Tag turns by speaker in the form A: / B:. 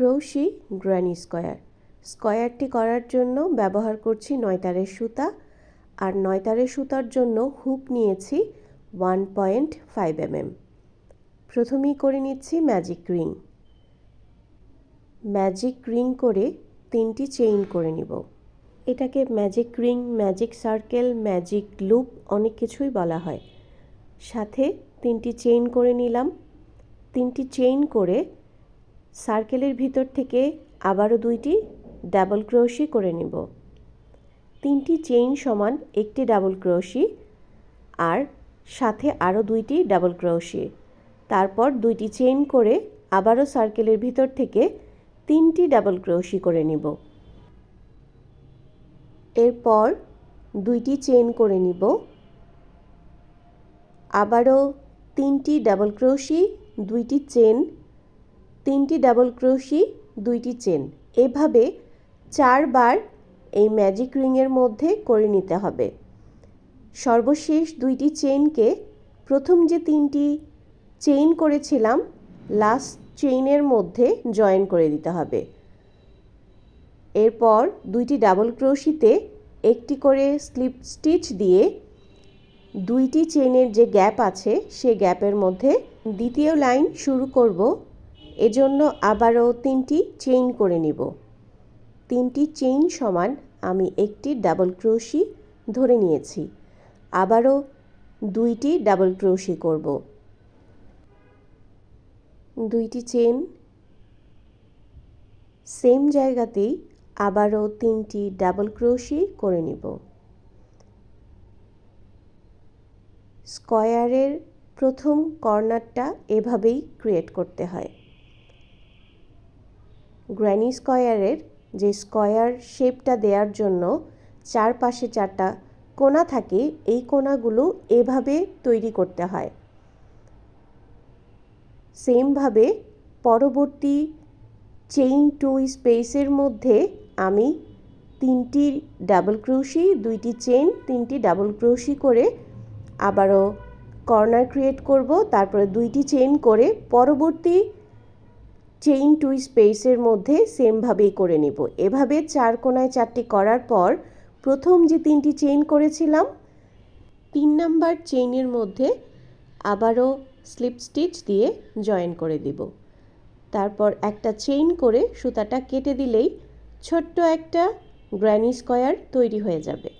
A: ক্রৌশি granny square. স্কোয়ারটি করার জন্য ব্যবহার করছি নয়তারের সুতা আর নয়তারের সুতার জন্য হুক নিয়েছি ওয়ান পয়েন্ট ফাইভ এমএম। প্রথমেই করে নিচ্ছি ম্যাজিক রিং। ম্যাজিক রিং করে তিনটি চেইন করে নিব। এটাকে magic ring, magic circle, magic loop অনেক কিছুই বলা হয়। সাথে তিনটি চেইন করে নিলাম। তিনটি চেইন করে সার্কেলের ভিতর থেকে আবারও দুইটি ডাবল ক্রোশি করে নিব। তিনটি চেইন সমান একটি ডাবল ক্রোশি আর সাথে আরও দুইটি ডাবল ক্রোশি। তারপর দুইটি চেইন করে আবারও সার্কেলের ভিতর থেকে তিনটি ডাবল ক্রোশি করে নিব। এরপর দুইটি চেইন করে নিব। আবারও তিনটি ডাবল ক্রোশি, দুইটি চেন তিনটি ডাবল ক্রোশি, দুইটি চেন। এভাবে চারবার এই ম্যাজিক রিংয়ের মধ্যে করে নিতে হবে। সর্বশেষ দুইটি চেনকে প্রথম যে তিনটি চেইন করেছিলাম, লাস্ট চেইনের মধ্যে জয়েন করে দিতে হবে। এরপর দুইটি ডাবল ক্রোশিতে একটি করে স্লিপ স্টিচ দিয়ে দুইটি চেনের যে গ্যাপ আছে, সে গ্যাপের মধ্যে দ্বিতীয় লাইন শুরু করব। এজন্য আবারও তিনটি চেইন করে নিব। তিনটি চেইন সমান আমি একটি ডাবল ক্রোশি ধরে নিয়েছি। আবারও দুইটি ডাবল ক্রোশি করব। দুইটি চেন সেম জায়গাতেই আবারও তিনটি ডাবল ক্রোশি করে নিব। স্কয়ারের প্রথম কর্নারটা এভাবেই ক্রিয়েট করতে হয়। গ্র্যানি স্কয়ারের যে স্কয়ার শেপটা দেওয়ার জন্য চারপাশে চারটা কোনা থাকে, এই কোনাগুলো এভাবে তৈরি করতে হয়। সেমভাবে পরবর্তী চেইন টু স্পেসের মধ্যে আমি তিনটি ডাবল ক্রোশি, দুইটি চেইন, তিনটি ডাবল ক্রোশি করে আবারও কর্নার ক্রিয়েট করব, তারপরে দুইটি চেইন করে পরবর্তী চেইন টু স্পেসের মধ্যে সেমভাবেই করে নেব। এভাবে চার কোনায় চারটি করার পর প্রথম যে তিনটি চেইন করেছিলাম, তিন নাম্বার চেইনের মধ্যে আবারও স্লিপ স্টিচ দিয়ে জয়েন করে দিব। তারপর একটা চেইন করে সুতাটা কেটে দিলেই ছোট্ট একটা গ্র্যানি স্কয়ার তৈরি হয়ে যাবে।